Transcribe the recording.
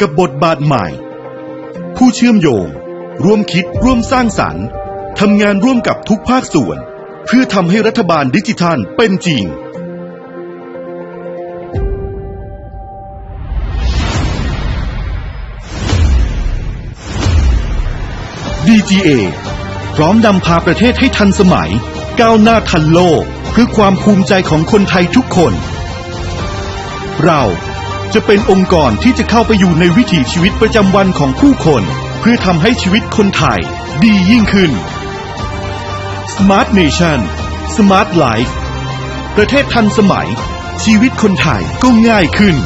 กับบทบาทใหม่ ผู้เชื่อมโยง ร่วมคิดร่วมสร้างสรรค์ทำงานร่วมกับทุกภาคส่วน เพื่อทำให้รัฐบาลดิจิทัลเป็นจริง DGA พร้อมนำพาประเทศให้ทันสมัย ก้าวหน้าทันโลก เพื่อความภูมิใจของคนไทยทุกคน เรา จะเป็นองค์กรที่จะเข้าไปอยู่ในวิถีชีวิตประจำวันของผู้คน เพื่อทำให้ชีวิตคนไทยดียิ่งขึ้น Smart Nation Smart Life ประเทศทันสมัย ชีวิตคนไทยก็ง่ายขึ้น